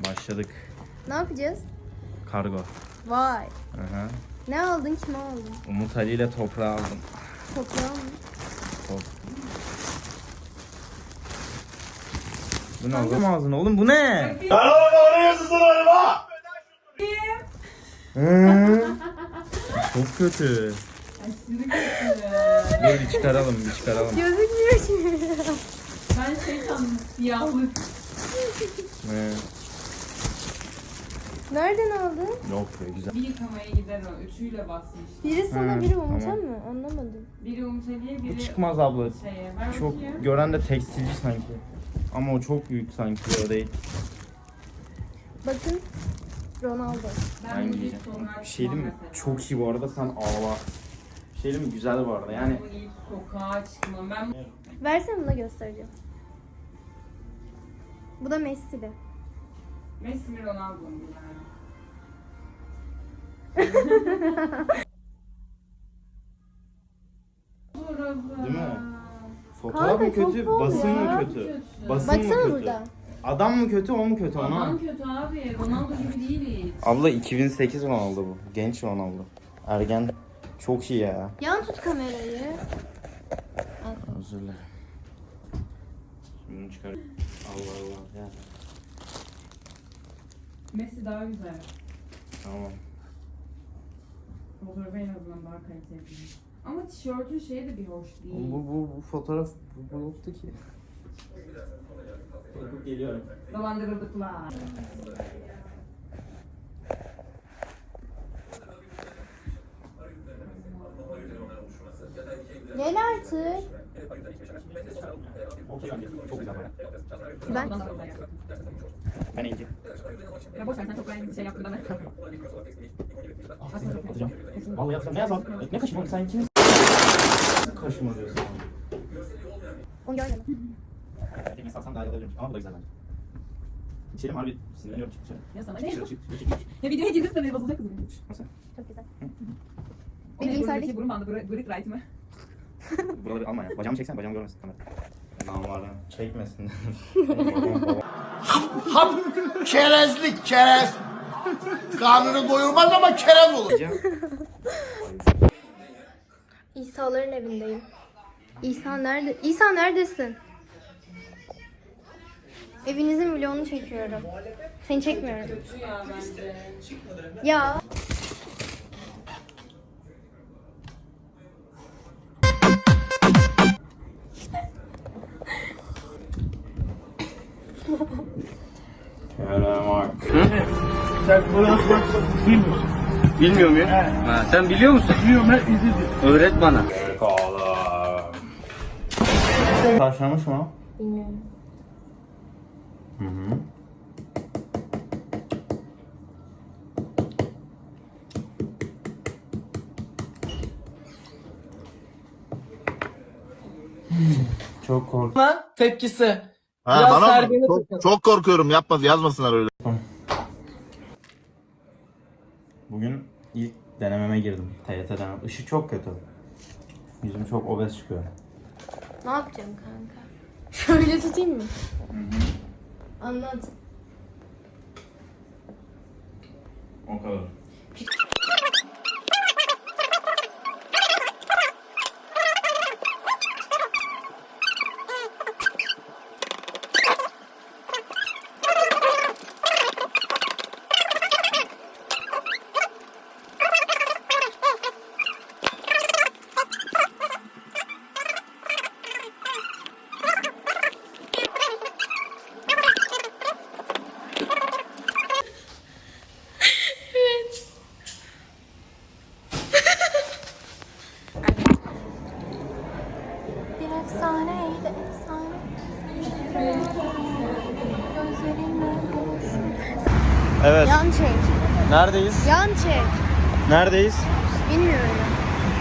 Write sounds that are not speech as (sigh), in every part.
Başladık. Ne yapacağız? Kargo. Vay. Aha. Ne aldın kime aldın? Umut Ali ile toprağı aldım. Toprağı mı? Top. Bu ne oğlum ağzına? Oğlum bu ne? Hı? Çok kötü. Dur bir çıkaralım bir çıkaralım. Gözükmüyor şimdi. Ben şey sandım siyahlık. Hı. Nereden aldın? Yok be güzel. Bir yıkamaya gider o. Üçüyle basmış. Biri sana Hı, biri Umut'a tamam. mı? Anlamadım. Biri Umut Ali'ye Bu biri çıkmaz abla. şeye. Ver Çok bakayım. gören de tekstilci sanki. Ama o çok büyük sanki o değil. Bakın. Ronaldo. Ben Ben bu giyeceğim. Bir şey mi? Çok iyi bu arada sen ağla. Bir şey mi? Güzel bu arada yani. Bunu giyip sokağa çıkmam. Ben Versene buna göstereceğim. Bu da Messi'li. Messi mi Ronaldo mu yani? (laughs) Değil mi? Fotoğraf Kanka, mı kötü, basın mı kötü? kötü. Basın mı Baksana kötü? burada. Adam mı kötü, o mu kötü ona? Aman kötü abi. Ronaldo gibi değil hiç. Abla 2008 Ronaldo bu. Genç Ronaldo. Ergen. Çok iyi ya. Yan tut kamerayı. Özür dilerim. Şimdi bunu çıkar. Allah Allah ya. Messi daha güzel. Tamam. Fotoğrafı en azından daha kaliteli. Ama tişörtün şeyi de bir hoş değil. Bu, bu, bu fotoğraf bu, bu yoktu ki. Geliyorum. Dolandırıldıklar. Gel artık. Çok güzel. Ben Ben iyiyim. Ya boş ver sen çok beğendiğin şey yaptın bana. Atacağım. Vallahi atacağım. Ne yazalım? Ne kaşıma? Sen kimsin? Kaşıma diyorsun. onu görmedim. Tekmeyi satsam daha iyi olabilirmiş. Ama bu da güzel bence. İçelim harbi sinirleniyorum çık dışarı. Ya sana Çık ne? çık. çık, çık. Ya videoya girdirse beni bozulacak kızım. Nasıl? Çok güzel. Bildiğin buradaki serdik. burun bandı, bırık right mi? Buraları alma ya. Bacağımı çeksen bacağımı görmesin kamera. Ya. Çekmesin. (laughs) (laughs) Hap, çerezlik, çerez. Karnını doyurmaz ama çerez olur. İsa'ların evindeyim. İsa nerede? İsa neredesin? Evinizin vlogunu çekiyorum. Seni çekmiyorum. Ya bence. Ya. Bilmiyorum ya. Ha, sen biliyor musun? Biliyorum ben izledim. Öğret bana. Başlamış mı? Bilmiyorum. Hı hı. Çok korktum. tepkisi. Ha, Biraz bana mı? Çok, takın. çok korkuyorum. Yapma, yazmasınlar öyle. Bugün ilk denememe girdim. TYT deneme. Işık çok kötü. Yüzüm çok obez çıkıyor. Ne yapacağım kanka? (laughs) Şöyle tutayım mı? Anlat. O kadar. Bir efsaneydi efsane. Gözlerinle. Evet. Yan çek. Neredeyiz? Yan çek. Neredeyiz? Bilmiyorum.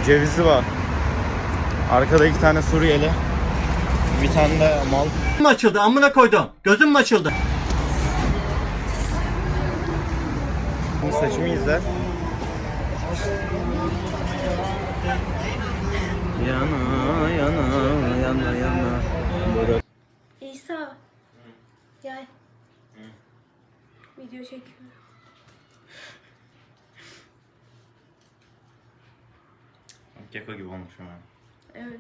Cevizli var. Arkada iki tane Suriyeli. Bir tane de mal. Gözüm açıldı amına koydum. Gözüm mü açıldı? Saçımı izler. Yana yana yana yana. İsa. Gel. Video çekiyorum. Keko gibi olmuşum ben. Evet.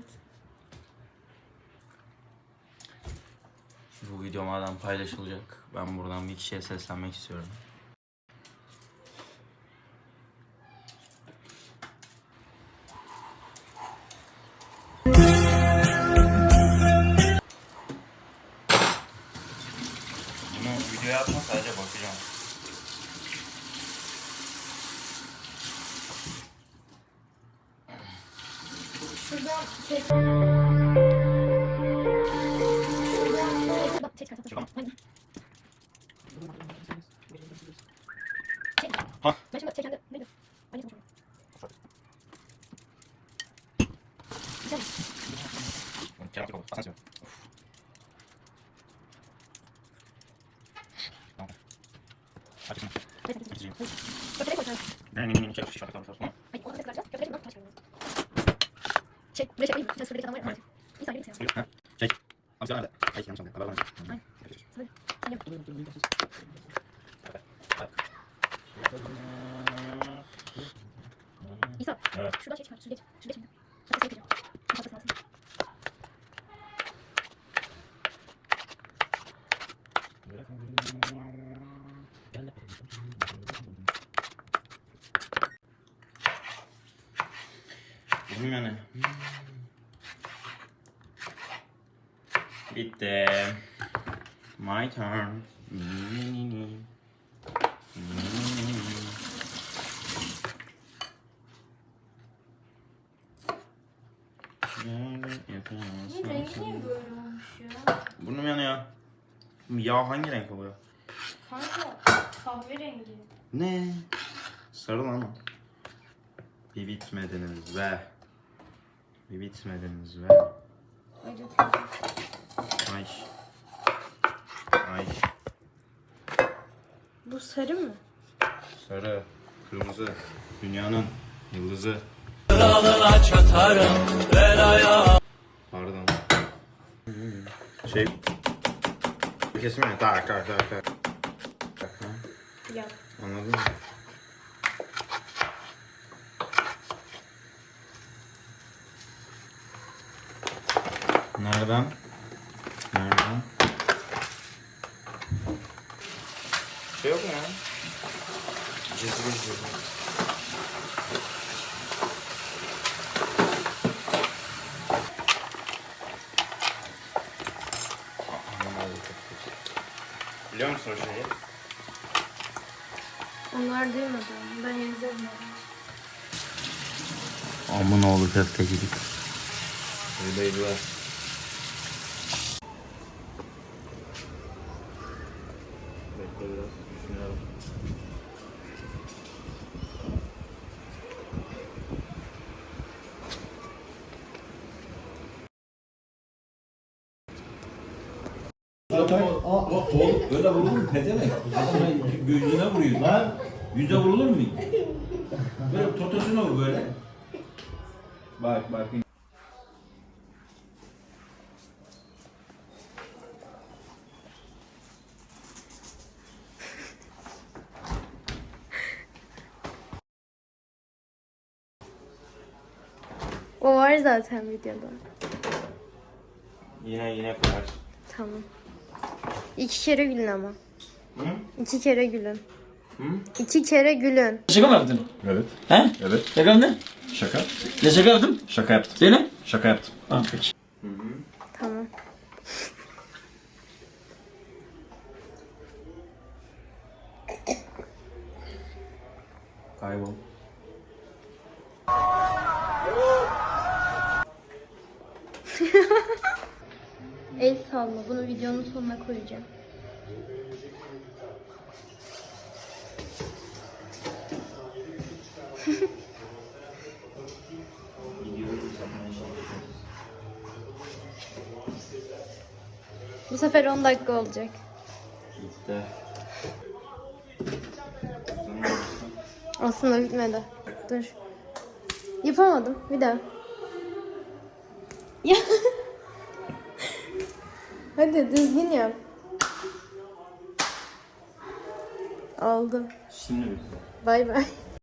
Bu video madem paylaşılacak, ben buradan bir kişiye seslenmek istiyorum. Şuradan çek. Çek. Tamam. Çek. Ha. Ben şimdi çeken de neydi? Ben de konuşuyorum. Güzel. Kerem Keko, asansör. Tamam. Hadi şimdi. Neyse, neyse. Bitireyim. Köfteye koy sen. Ne ne ne ne çek şu şarkı tamam. Hayır, onu da çıkaracağız. Köfteye bundan taş koyacağız. Çek. Buraya çekeyim. Sen söyle bir adam var ya. Bir saniye bir saniye. Ha? Çek. Abi sen nerede? Ay yanlış anladım. Haber vermedim. Ay. Söyle. Sen yap. İsa. Evet. Şuradan çek çıkar. Şuraya çek. Şuraya çek. Bak, şey yapacağım. Bir şapkası lazım. Bizim yani. Bitti. My turn. Bunun rengi niye böyle olmuş ya? Burnum yanıyor. Yağ hangi renk oluyor? Kanka kahverengi. Ne? Sarı lan o. Bir bitmediniz be. Bir bitmediniz be. Ay. Ay. Bu sarı mı? Sarı, kırmızı, dünyanın yıldızı. Pardon. Şey... Kesin mi? Tak tak tak tak. Tak, ha? Ya. Anladın mı? Nereden? Şey yok mu ya? Cezve cezve. Biliyor musun o şeyi? Onlar duymadı. Ben yazarım. Amın oğlu köftecilik. Öyleydiler. Bekle biraz Öyle vurulur mu pezevenk? Adamın gözüne vuruyor lan. Yüze vurulur mu? Böyle totosuna vur böyle. Bak bak. O var zaten videoda. Yine yine koyar. Tamam. İki kere gülün ama. Hı? İki kere gülün. Hı? İki kere gülün. Şaka mı yaptın? Evet. He? Evet. Şaka mı ne? Şaka. Ne şaka yaptın? Şaka yaptım. Söyle. Şaka yaptım. Ha peki. Tamam. Kaybol. El salla. Bunu videonun sonuna koyacağım. (laughs) Bu sefer 10 dakika olacak. Gitti. Aslında bitmedi. Dur. Yapamadım. Bir daha. Ya. (laughs) Hadi düzgün yap. Oldu. Şimdi bitti. Bay bay.